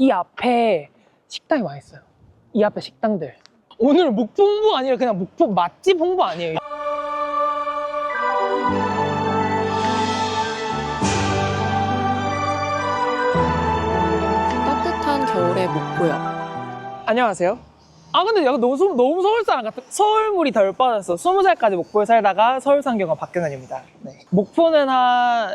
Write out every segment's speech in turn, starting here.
이 앞에 식당이 많이 있어요. 이 앞에 식당들. 오늘 목포 홍보 아니라 그냥 목포 맛집 홍보 아니에요. 따뜻한 겨울의 목포역. 안녕하세요. 아 근데 약간 너무, 서- 너무 서울 사람 같아. 서울물이 덜 빠졌어. 스무 살까지 목포에 살다가 서울 산 경우 박경현입니다. 네. 목포는 한,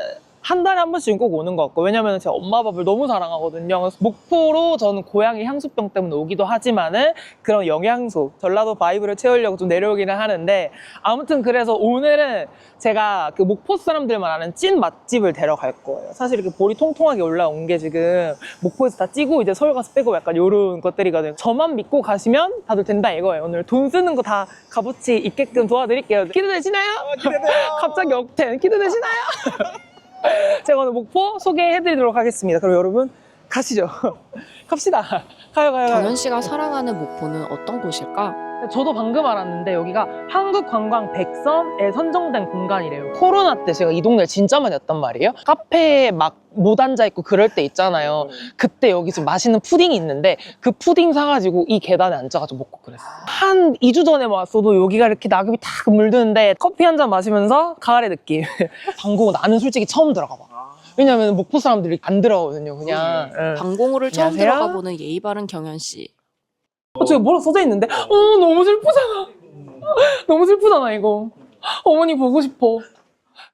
한 달에 한 번씩은 꼭 오는 것 같고 왜냐면 제가 엄마 밥을 너무 사랑하거든요. 그래서 목포로 저는 고향의 향수병 때문에 오기도 하지만은 그런 영양소, 전라도 바이브를 채우려고 좀 내려오기는 하는데 아무튼 그래서 오늘은 제가 그 목포 사람들만 아는 찐 맛집을 데려갈 거예요. 사실 이렇게 볼이 통통하게 올라온 게 지금 목포에서 다 찌고 이제 서울 가서 빼고 약간 요런 것들이거든요. 저만 믿고 가시면 다들 된다 이거예요. 오늘 돈 쓰는 거 다 값어치 있게끔 도와드릴게요. 기대되시나요? 기대돼요. 갑자기 억텐 기대되시나요? 제가 오늘 목포 소개해드리도록 하겠습니다. 그럼 여러분 가시죠. 갑시다. 가요 가요 가요. 경현 씨가 사랑하는 목포는 어떤 곳일까? 저도 방금 알았는데 여기가 한국관광 100선에 선정된 공간이래요. 코로나 때 제가 이 동네 진짜 많이 왔단 말이에요. 카페에 막 못 앉아 있고 그럴 때 있잖아요. 그때 여기서 맛있는 푸딩이 있는데 그 푸딩 사가지고 이 계단에 앉아가지고 먹고 그랬어요. 한 2주 전에 왔어도 여기가 이렇게 낙엽이 탁 물드는데 커피 한 잔 마시면서 가을의 느낌. 방콕 나는 솔직히 처음 들어가 봐. 왜냐면 목포 사람들이 안 들어가거든요, 그냥. 응. 방공호를 처음 안녕하세요. 들어가 보는 예의 바른 경현 씨. 어, 저기 뭐라 써져 있는데? 어, 너무 슬프잖아. 너무 슬프잖아, 이거. 어머니 보고 싶어.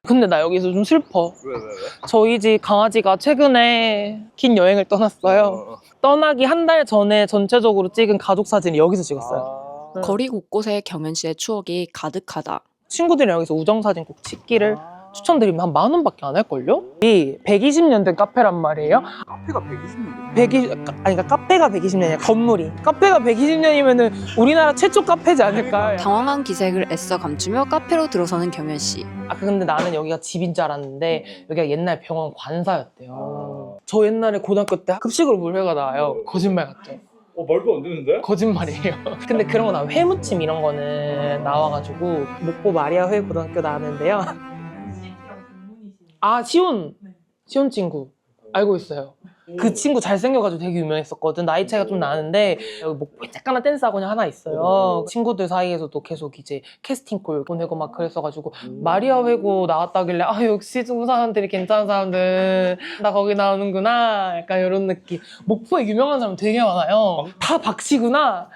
근데 나 여기서 좀 슬퍼. 왜, 왜, 왜? 저희 집 강아지가 최근에 긴 여행을 떠났어요. 어, 떠나기 한 달 전에 전체적으로 찍은 가족 사진을 여기서 찍었어요. 아. 거리 곳곳에 경현 씨의 추억이 가득하다. 친구들이랑 여기서 우정 사진 꼭 찍기를 아. 추천드리면 한 만 원밖에 안 할걸요? 이 120년 된 카페란 말이에요. 카페가 120년 120, 아니, 그러니까 카페가 120년이야, 건물이. 카페가 120년이면은 우리나라 최초 카페지 않을까? 당황한 기색을 애써 감추며 카페로 들어서는 경현 씨. 아 근데 나는 여기가 집인 줄 알았는데 여기가 옛날 병원 관사였대요. 저 옛날에 고등학교 때 급식으로 물회가 나와요. 거짓말 같죠? 어 말도 안 되는데? 거짓말이에요. 근데 그런 거 나와 회무침 이런 거는 나와가지고 목포 마리아 회 고등학교 나왔는데요. 아 시온 시온 친구 알고 있어요. 그 친구 잘생겨가지고 되게 유명했었거든. 나이 차이가 좀 나는데 여기 목포에 쬐깐한 댄스 학원이 하나 있어요. 친구들 사이에서도 계속 이제 캐스팅콜 보내고 막 그랬어가지고 마리아 회고 나왔다길래 아 역시 중국 사람들이 괜찮은 사람들 나 거기 나오는구나 약간 이런 느낌. 목포에 유명한 사람 되게 많아요. 다 박씨구나.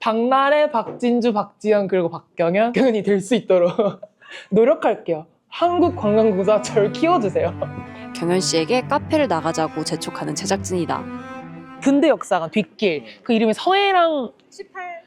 박나래, 박진주, 박지현 그리고 박경현 경연이 될 수 있도록 노력할게요. 한국관광공사 절 키워주세요. 경현 씨에게 카페를 나가자고 재촉하는 제작진이다. 근대 역사관 뒷길 그 이름이 서해랑 18아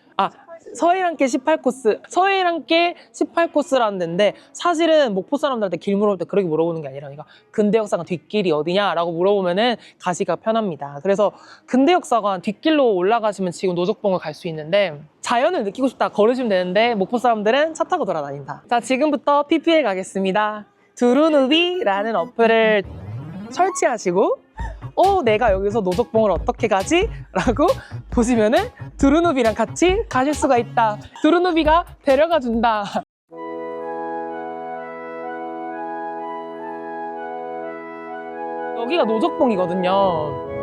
서해랑길 18코스 서해랑길 18코스라는 데인데 사실은 목포 사람들한테 길 물어볼 때 그렇게 물어보는 게 아니라 그러니까 근대 역사관 뒷길이 어디냐라고 물어보면은 가시가 편합니다. 그래서 근대 역사관 뒷길로 올라가시면 지금 노적봉을 갈 수 있는데 자연을 느끼고 싶다 걸으시면 되는데 목포 사람들은 차 타고 돌아다닌다. 자 지금부터 PPL 가겠습니다. 두루누비라는 어플을 설치하시고 어, 내가 여기서 노적봉을 어떻게 가지? 라고 보시면은 두루누비랑 같이 가실 수가 있다. 두루누비가 데려가 준다. 여기가 노적봉이거든요.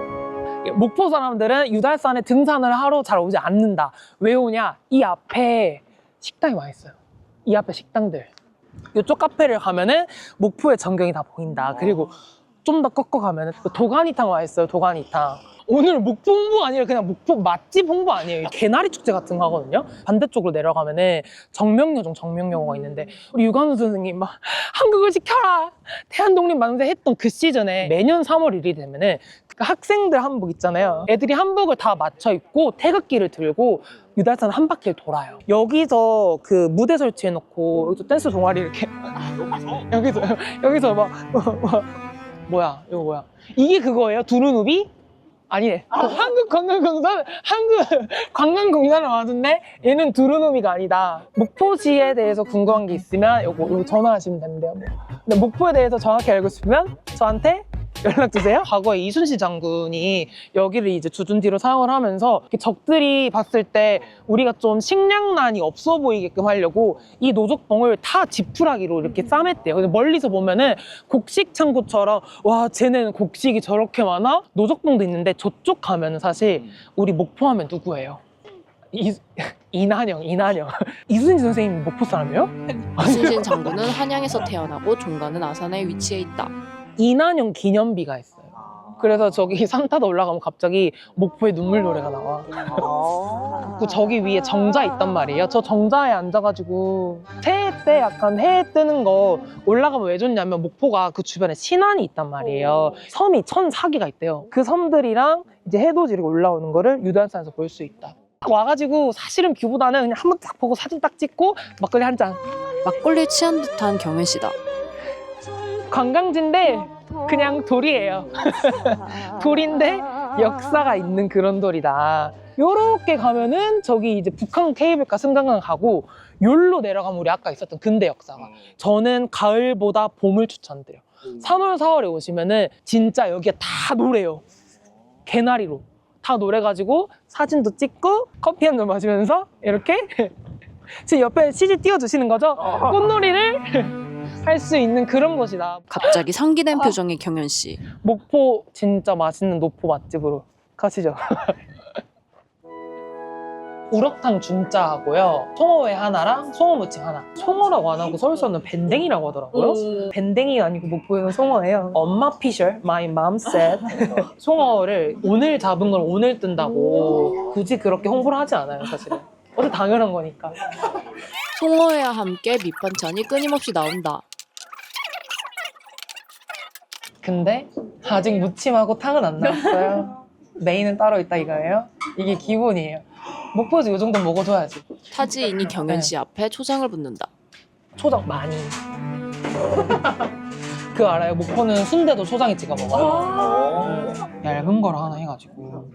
목포 사람들은 유달산에 등산을 하러 잘 오지 않는다. 왜 오냐? 이 앞에 식당이 많이 있어요. 이 앞에 식당들. 이쪽 카페를 가면은 목포의 전경이 다 보인다. 그리고 좀 더 꺾어 가면은 도가니탕 와 있어요. 도가니탕. 오늘 목포 홍보 아니라 그냥 목포 맛집 홍보 아니에요. 개나리 축제 같은 거 하거든요. 반대쪽으로 내려가면 은 정명여종 정명여고가 있는데 우리 유관우 선생님 막 한국을 지켜라 대한독립 만세 했던 그 시즌에 매년 3월 1일이 되면은 그 학생들 한복 있잖아요. 애들이 한복을 다 맞춰 입고 태극기를 들고 유달산 한 바퀴를 돌아요. 여기서 그 무대 설치해놓고 여기서 댄스 동아리 이렇게 여기서 여기서 막, 막 뭐야? 이거 뭐야? 이게 그거예요? 두루누비? 아니네. 한국 관광공단? 한국 관광공단을 왔는데 얘는 두루누비가 아니다. 목포시에 대해서 궁금한 게 있으면 요거, 요거 전화하시면 된대요. 뭐. 근데 목포에 대해서 정확히 알고 싶으면 저한테 연락 주세요. 과거에 이순신 장군이 여기를 이제 주둔지로 사용을 하면서 이렇게 적들이 봤을 때 우리가 좀 식량난이 없어 보이게끔 하려고 이 노적봉을 다 지푸라기로 이렇게 싸맸대요. 근데 멀리서 보면은 곡식 창고처럼 와 쟤네는 곡식이 저렇게 많아? 노적봉도 있는데 저쪽 가면은 사실 우리 목포하면 누구예요? 이, 이난영, 이난영. 이순신 선생님이 목포 사람이에요? 이순신 장군은 한양에서 태어나고 종가는 아산에 위치해 있다. 이난영 기념비가 있어요. 그래서 저기 산 타다 올라가면 갑자기 목포의 눈물 노래가 나와. 그 저기 위에 정자 있단 말이에요. 저 정자에 앉아가지고 새해 때 약간 해 뜨는 거 올라가면 왜 좋냐면 목포가 그 주변에 신안이 있단 말이에요. 섬이 천사기가 있대요. 그 섬들이랑 이제 해돋이 이렇게 올라오는 거를 유달산에서 볼 수 있다. 와가지고 사실은 뷰보다는 그냥 한번 딱 보고 사진 딱 찍고 막걸리 한 잔. 막걸리에 취한 듯한 경현 씨다. 관광지인데 그냥 돌이에요. 돌인데 역사가 있는 그런 돌이다. 요렇게 가면은 저기 이제 북한 케이블카 승강강 가고 요로 내려가면 우리 아까 있었던 근대 역사가. 저는 가을보다 봄을 추천드려요. 3월, 4월에 오시면은 진짜 여기가 다 노래요. 개나리로. 다 노래가지고 사진도 찍고 커피 한 잔 마시면서 이렇게 지금 옆에 CG 띄워주시는 거죠? 꽃놀이를 할 수 있는 그런 곳이다. 갑자기 상기된 표정의 경현 씨. 목포 진짜 맛있는 노포 맛집으로 가시죠. 우럭탕 중짜하고요. 송어회 하나랑 송어무침 하나. 송어라고 안 하고 서울서는 밴댕이라고 하더라고요. 밴댕이 아니고 목포에는 송어예요. 엄마 피셜, my mom said. 송어를 오늘 잡은 걸 오늘 뜬다고 굳이 그렇게 홍보를 하지 않아요, 사실은. 어제 당연한 거니까. 송어회와 함께 밑반찬이 끊임없이 나온다. 근데 아직 무침하고 탕은 안 나왔어요. 메인은 따로 있다 이거예요? 이게 기본이에요. 목포에서 이 정도 먹어줘야지. 타지인이 경현 씨 앞에 초장을 붓는다. 초장 많이. 그 알아요? 목포는 순대도 초장에 찍어 먹어요. 음, 얇은 걸 하나 해가지고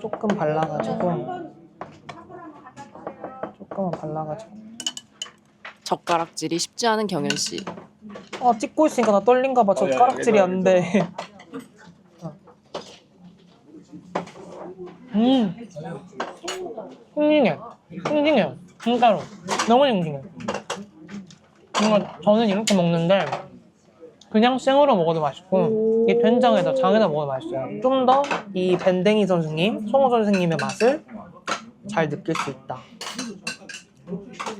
조금 발라가지고 조금만 발라가지고. 젓가락질이 쉽지 않은 경현 씨. 아 찍고 있으니까 나 떨린가 봐. 저 어, 야, 가락질이 야, 안 돼. 음, 싱싱해, 싱싱해, 진짜로 너무 싱싱해. 뭔가 저는 이렇게 먹는데 그냥 생으로 먹어도 맛있고 이 된장에다 장에다 먹어도 맛있어요. 좀 더 이 밴댕이 선생님, 송호 선생님의 맛을 잘 느낄 수 있다.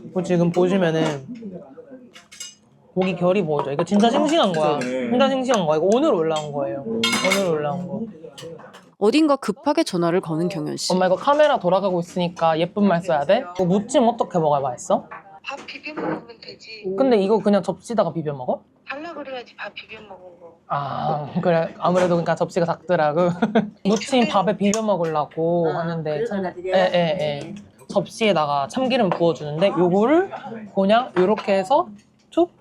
그리고 지금 보시면은 고기 결이 보이죠? 이거 진짜 싱싱한 거야. 그러네. 진짜 싱싱한 거야. 이거 오늘 올라온 거예요. 오늘 올라온 거. 어딘가 급하게 전화를 거는 경현 씨. 엄마 이거 카메라 돌아가고 있으니까 예쁜 말 써야 돼? 이거 무침 어떻게 먹어야 맛있어? 밥 비벼 먹으면 되지. 근데 이거 그냥 접시다가 비벼 먹어? 달라 그래야지 밥 비벼 먹은 거. 아 그래 아무래도 그러니까 접시가 작더라고 무침 밥에 비벼 먹으려고 하는데 예예 예 접시에다가 참기름 부어주는데 요거를 그냥 이렇게 해서 툭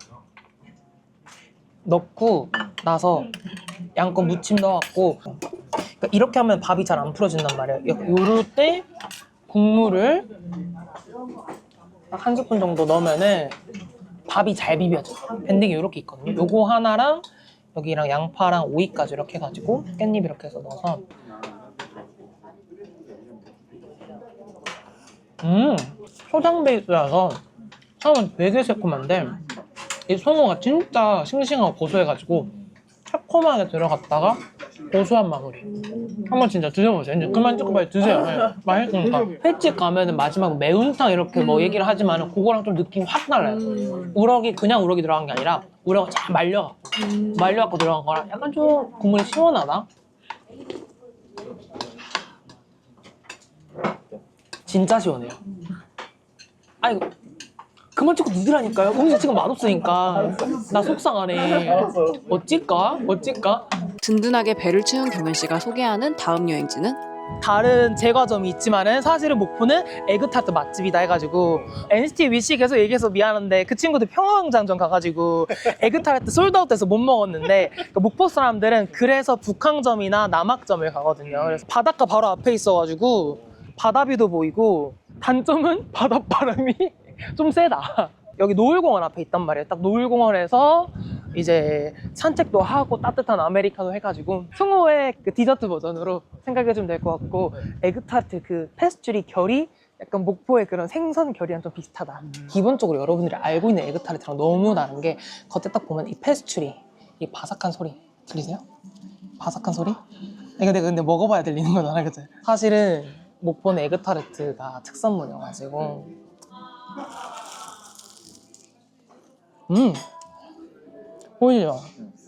넣고 나서 양껏 무침 넣어갖고 그러니까 이렇게 하면 밥이 잘 안 풀어진단 말이에요 요럴 때 국물을 딱한 스푼 정도 넣으면은 밥이 잘 비벼져. 밴딩이 이렇게 있거든요. 요거 하나랑 여기랑 양파랑 오이까지 이렇게 해가지고 깻잎 이렇게 해서 넣어서 음 초장 베이스라서 처음은 되게 새콤한데 이 송어가 진짜 싱싱하고 고소해가지고 새콤하게 들어갔다가 고소한 마무리. 한번 진짜 드셔보세요. 이제 그만 찍고 빨리 드세요. 네, 맛있으니까. 횟집 가면은 마지막 매운탕 이렇게 뭐 얘기를 하지만 그거랑 좀 느낌이 확 달라요. 우럭이 그냥 우럭이 들어간 게 아니라 우럭을 잘 말려갖고 말려갖고 들어간 거랑 약간 좀 국물이 시원하다. 진짜 시원해요. 아이고 그만 찍고 드시라니까요 음식 지금 맛없으니까 나 속상하네 어찔까? 어찔까? 든든하게 배를 채운 경현 씨가 소개하는 다음 여행지는 다른 제과점이 있지만은 사실은 목포는 에그타트 맛집이다 해가지고 NCT 위시 계속 얘기해서 미안한데 그 친구들 평화광장점 가가지고 에그타르트 솔드아웃돼서 못 먹었는데 그 목포 사람들은 그래서 북항점이나 남학점을 가거든요. 그래서 바닷가 바로 앞에 있어가지고 바다뷰도 보이고 단점은 바닷바람이 좀 세다. 여기 노을공원 앞에 있단 말이에요. 딱 노을공원에서 이제 산책도 하고 따뜻한 아메리카노 해가지고 승호의 그 디저트 버전으로 생각해 주면 될 것 같고 에그타르트 그 페스츄리 결이 약간 목포의 그런 생선 결이랑 좀 비슷하다. 기본적으로 여러분들이 알고 있는 에그타르트랑 너무 다른 게 겉에 딱 보면 이 페스츄리 이 바삭한 소리 들리세요? 바삭한 소리? 이거 내가 근데 먹어봐야 들리는 거잖아, 그치? 사실은 목포는 에그타르트가 특산물이어가지고 음 보이죠?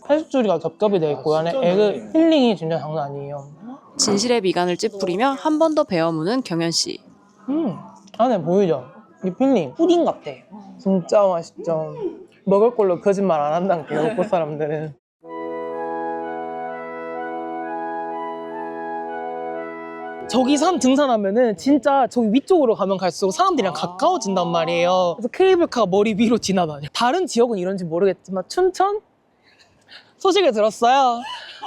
페스츄리가 겹겹이 되어 있고 안에 에그 필링이 진짜 장난 아니에요. 진실의 미간을 찌푸리며 한 번 더 베어무는 경현 씨. 음 안에 보이죠? 이 필링 푸딩 같아. 진짜 맛있죠. 먹을 걸로 거짓말 안 한다는 게 목포 사람들은. 저기 산 등산하면은 진짜 저기 위쪽으로 가면 갈수록 사람들이랑 가까워진단 말이에요. 그래서 케이블카가 머리 위로 지나다녀. 다른 지역은 이런지 모르겠지만 춘천? 소식을 들었어요.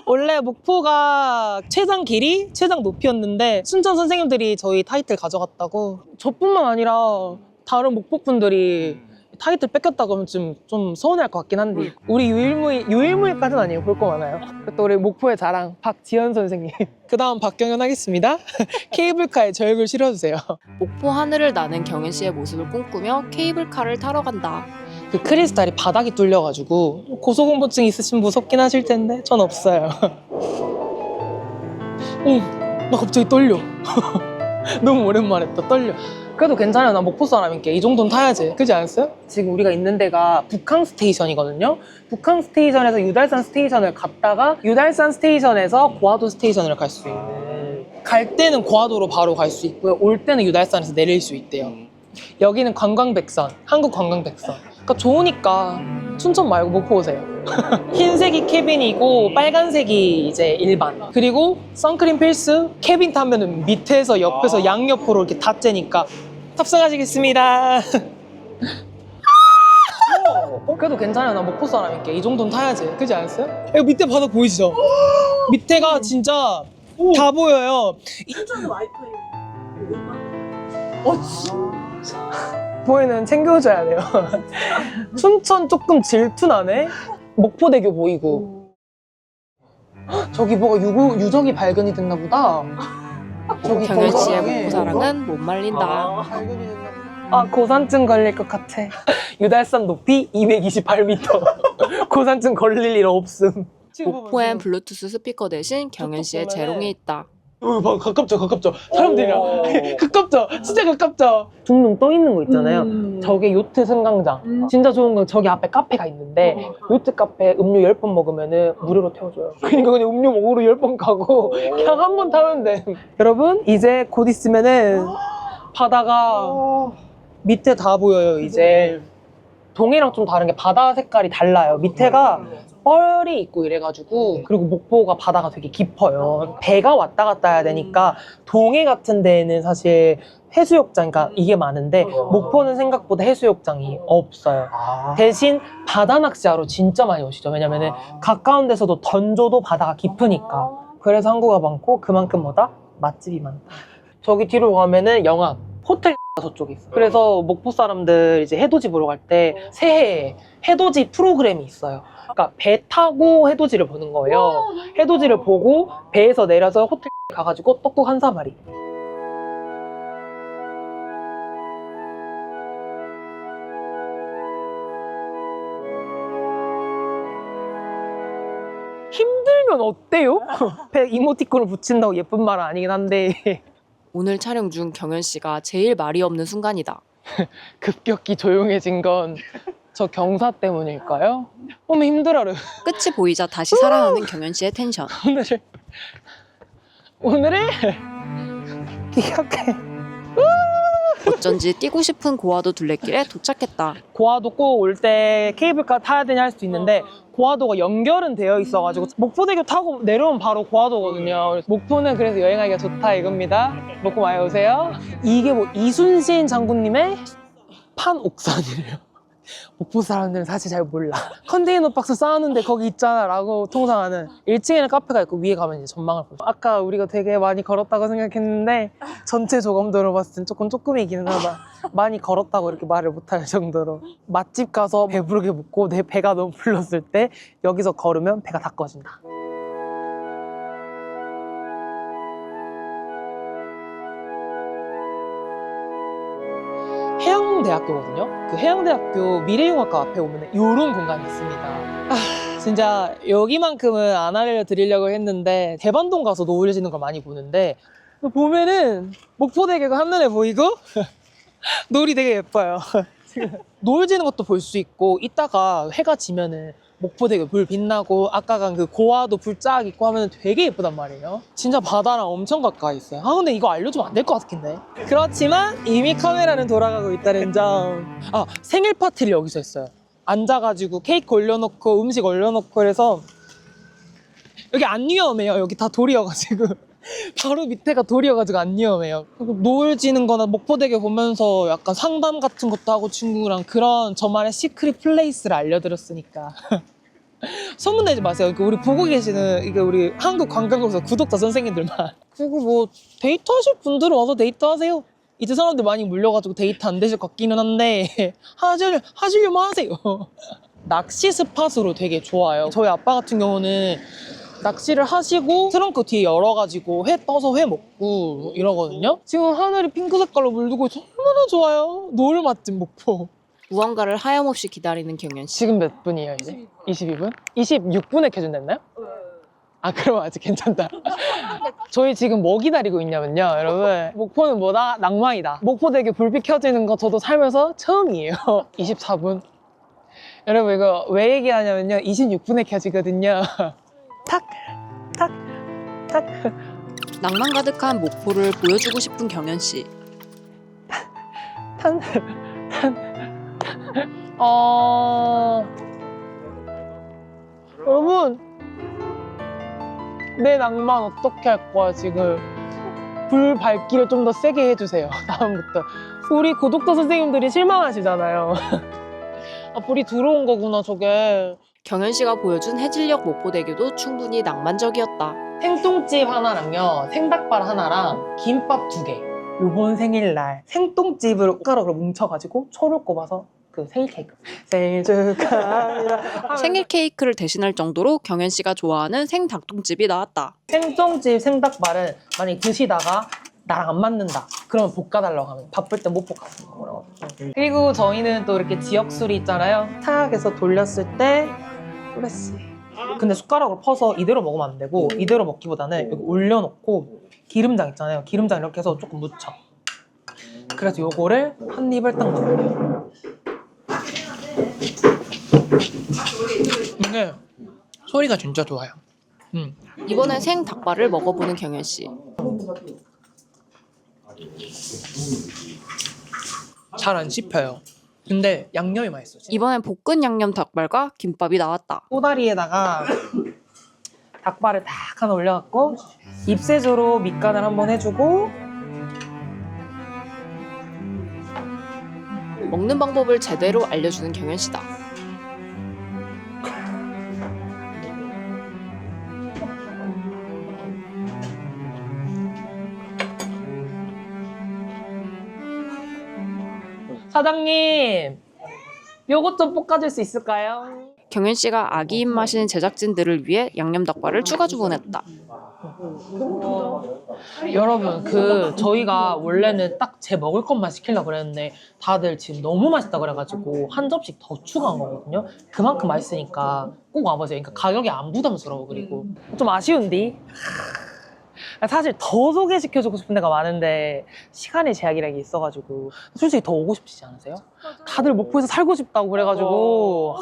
원래 목포가 최장 길이, 최장 높이였는데 춘천 선생님들이 저희 타이틀 가져갔다고. 저뿐만 아니라 다른 목포 분들이 타이틀 뺏겼다고 하면 좀, 좀 서운할 것 같긴 한데 우리 유일무이, 유일무이까지는 아니에요. 볼 거 많아요. 또 우리 목포의 자랑 박지현 선생님. 그 다음 박경현 하겠습니다. 케이블카에 저 얼굴 실어주세요. 목포 하늘을 나는 경현 씨의 모습을 꿈꾸며 케이블카를 타러 간다. 그 크리스탈이 바닥이 뚫려가지고 고소공포증 있으신 무섭긴 하실 텐데 전 없어요. 오, 나 갑자기 떨려. 너무 오랜만에 또 떨려. 그래도 괜찮아요. 나 목포 사람이니까 이 정도는 타야지. 그지 않았어요? 지금 우리가 있는 데가 북항 스테이션이거든요. 북항 스테이션에서 유달산 스테이션을 갔다가 유달산 스테이션에서 고화도 스테이션을 갈 수 있는. 갈 때는 고화도로 바로 갈 수 있고요. 올 때는 유달산에서 내릴 수 있대요. 여기는 관광백선, 한국 관광백선. 그러니까 좋으니까 춘천 말고 목포 오세요. 흰색이 캐빈이고 빨간색이 이제 일반. 그리고 선크림 필수. 캐빈 타면은 밑에서 옆에서 아. 양옆으로 이렇게 다 째니까 탑승하시겠습니다. 그래도 괜찮아요. 나 목포 사람이니까 이 정도는 타야지. 그지 않았어요? 이거 밑에 바닥 보이시죠? 밑에가 진짜 다 보여요. 보이 는 챙겨줘야 돼요. 춘천 조금 질투나네. 목포대교 보이고. 헉, 저기 뭐가 유구, 유적이 발견이 됐나 보다. 저기 경현 씨의 건강하게. 목포 사랑은 못 말린다. 발견이 됐나 보다. 아 고산증 걸릴 것 같아. 유달산 높이 228m. 고산증 걸릴 일 없음. 목포엔 블루투스 스피커 대신 경현 씨의 재롱이 있다. 어, 봐, 가깝죠, 가깝죠. 사람들이랑 가깝죠, 진짜 가깝죠. 둥둥 떠 있는 거 있잖아요. 저게 요트 승강장. 진짜 좋은 건 저기 앞에 카페가 있는데 요트 카페 음료 10번 먹으면은 무료로 태워줘요. 그러니까 그냥 음료 먹으러 10번 가고 그냥 한 번 타면 돼. 여러분 이제 곧 있으면은 바다가 밑에 다 보여요. 이제 동해랑 좀 다른 게 바다 색깔이 달라요. 밑에가 뻘이 있고 이래가지고 그리고 목포가 바다가 되게 깊어요. 배가 왔다 갔다 해야 되니까 동해 같은 데에는 사실 해수욕장, 그러니까 이게 많은데 목포는 생각보다 해수욕장이 없어요. 대신 바다 낚시하러 진짜 많이 오시죠. 왜냐면은 가까운 데서도 던져도 바다가 깊으니까. 그래서 항구가 많고 그만큼 뭐다? 맛집이 많다. 저기 뒤로 가면은 영암, 호텔 저쪽에 있어요. 그래서 목포 사람들 이제 해돋이 보러 갈 때 새해에 해돋이 프로그램이 있어요. 그러니까 배 타고 해돋이를 보는 거예요. 해돋이를 보고 배에서 내려서 호텔 가가지고 떡국 한 사마리. 힘들면 어때요? 배 이모티콘을 붙인다고 예쁜 말은 아니긴 한데 오늘 촬영 중 경현 씨가 제일 말이 없는 순간이다. 급격히 조용해진 건 저 경사 때문일까요? 어머 힘들어요. 끝이 보이자 다시 살아나는 경현 씨의 텐션. 오늘을 오늘을 기억해. 어쩐지 뛰고 싶은 고화도 둘레길에 도착했다. 고화도 꼭 올 때 케이블카 타야 되냐 할 수도 있는데 고화도가 연결은 되어 있어가지고 목포대교 타고 내려오면 바로 고화도거든요. 그래서 목포는 그래서 여행하기가 좋다 이겁니다. 목포 많이 오세요. 이게 뭐 이순신 장군님의 판옥산이래요. 목포 사람들은 사실 잘 몰라. 컨테이너 박스 쌓았는데 거기 있잖아 라고 통상 하는 1층에는 카페가 있고 위에 가면 이제 전망을 보죠. 아까 우리가 되게 많이 걸었다고 생각했는데 전체 조감도로 봤을 땐 조금 조금이기는 하다. 많이 걸었다고 이렇게 말을 못할 정도로 맛집 가서 배부르게 먹고 내 배가 너무 불렀을 때 여기서 걸으면 배가 다 꺼진다. 해양대학교거든요. 그 해양대학교 미래융합과 앞에 오면 이런 공간이 있습니다. 아, 진짜 여기만큼은 안 알려드리려고 했는데 대반동 가서 노을 지는 걸 많이 보는데 보면은 목포대교가 한눈에 보이고 노을이 되게 예뻐요. 노을 지는 것도 볼 수 있고 이따가 해가 지면은 목포대교 불 빛나고 아까 간 그 고화도 불쫙 있고 하면 되게 예쁘단 말이에요. 진짜 바다랑 엄청 가까이 있어요. 아 근데 이거 알려주면 안 될 것 같긴데. 그렇지만 이미 카메라는 돌아가고 있다는 점. 아 생일 파티를 여기서 했어요. 앉아가지고 케이크 올려놓고 음식 올려놓고 그래서 여기 안 위험해요. 여기 다 돌이어가지고. 바로 밑에가 돌이어가지고 안 위험해요. 노을 지는 거나 목포대교 보면서 약간 상담 같은 것도 하고 친구랑 그런 저만의 시크릿 플레이스를 알려드렸으니까. 소문내지 마세요. 그 우리 보고 계시는 이게 우리 한국 관광공사 구독자 선생님들만. 그리고 뭐 데이트 하실 분들은 와서 데이트 하세요. 이제 사람들 많이 물려가지고 데이트 안 되실 것 같기는 한데 하실, 하시려면 하세요. 낚시 스팟으로 되게 좋아요. 저희 아빠 같은 경우는 낚시를 하시고 트렁크 뒤에 열어가지고 회 떠서 회 먹고 이러거든요. 지금 하늘이 핑크 색깔로 물들고 얼마나 좋아요. 노을 맛집 목포. 무언가를 하염없이 기다리는 경연 씨. 지금 몇 분이에요 이제? 22분? 26분에 켜준댔나요? 아 그럼 아직 괜찮다. 저희 지금 뭐 기다리고 있냐면요, 여러분. 목포는 뭐다? 낭만이다. 목포대교 불빛 켜지는 거 저도 살면서 처음이에요. 24분. 여러분 이거 왜 얘기하냐면요, 26분에 켜지거든요. 탁, 탁, 탁. 낭만 가득한 목포를 보여주고 싶은 경연 씨. 탄, 탄. 어. 여러분, 내 낭만 어떻게 할 거야, 지금? 불 밝기를 좀 더 세게 해주세요, 다음부터. 우리 구독자 선생님들이 실망하시잖아요. 아, 불이 들어온 거구나, 저게. 경연 씨가 보여준 해질녘 목포대교도 충분히 낭만적이었다. 생똥집 하나랑요, 생닭발 하나랑 김밥 두 개. 요번 생일날 생똥집을 숟가락으로 뭉쳐가지고 초를 꼽아서 그 생일 케이크. 생일 축하합니다. 생일 케이크를 대신할 정도로 경연 씨가 좋아하는 생닭똥집이 나왔다. 생똥집 생닭발은 만약에 드시다가 나랑 안 맞는다. 그러면 볶아달라고 하면 바쁠 때 못 볶아주는 거라고. 그리고 저희는 또 이렇게 지역 술이 있잖아요. 탁 해서 돌렸을 때 플레시. 근데 숟가락으로 퍼서 이대로 먹으면 안 되고 이대로 먹기보다는 여기 올려놓고 기름장 있잖아요. 기름장 이렇게 해서 조금 묻혀. 그래서 요거를 한 입을 딱 먹어요. 이게 소리가 진짜 좋아요. 음. 이번엔 생 닭발을 먹어보는 경연 씨. 잘 안 씹혀요. 근데 양념이 맛있어. 진짜. 이번엔 볶은 양념 닭발과 김밥이 나왔다. 꼬다리에다가 닭발을 딱 하나 올려갖고 입세조로 밑간을 한번 해주고 먹는 방법을 제대로 알려주는 경연 씨다. 사장님 요것 좀 볶아줄 수 있을까요? 경연 씨가 아기 입맛인 제작진들을 위해 양념 닭발을 추가 주문했다. 여러분 그 저희가 원래는 딱 제 먹을 것만 시키려고 그랬는데 다들 지금 너무 맛있다 그래가지고 한 접시 더 추가한 거거든요 그만큼 맛있으니까 꼭 와보세요 그러니까 가격이 안 부담스러워 그리고 좀 아쉬운디 사실 더 소개시켜주고 싶은 데가 많은데 시간의 제약이라는 게 있어가지고 솔직히 더 오고 싶지 않으세요? 다들 목포에서 살고 싶다고 그래가지고.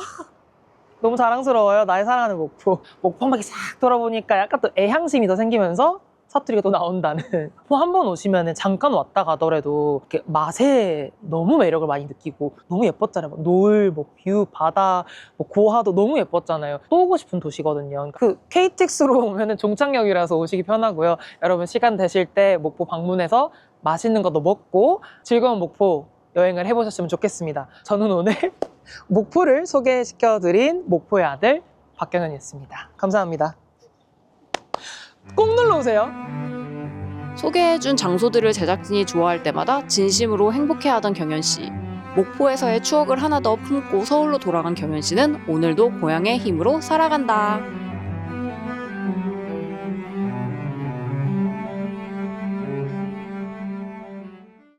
너무 자랑스러워요. 나의 사랑하는 목포. 목포 한 바퀴 싹 돌아보니까 약간 또 애향심이 더 생기면서 사투리가 또 나온다는 한번 오시면 잠깐 왔다 가더라도 맛에 너무 매력을 많이 느끼고 너무 예뻤잖아요 뭐 노을, 뭐 뷰, 바다, 뭐 고하도 너무 예뻤잖아요 또 오고 싶은 도시거든요 그 KTX로 오면 종착역이라서 오시기 편하고요 여러분 시간 되실 때 목포 방문해서 맛있는 것도 먹고 즐거운 목포 여행을 해보셨으면 좋겠습니다. 저는 오늘 목포를 소개시켜드린 목포의 아들 박경현이었습니다. 감사합니다. 꼭 놀러 오세요. 소개해준 장소들을 제작진이 좋아할 때마다 진심으로 행복해하던 경현 씨. 목포에서의 추억을 하나 더 품고 서울로 돌아간 경현 씨는 오늘도 고향의 힘으로 살아간다.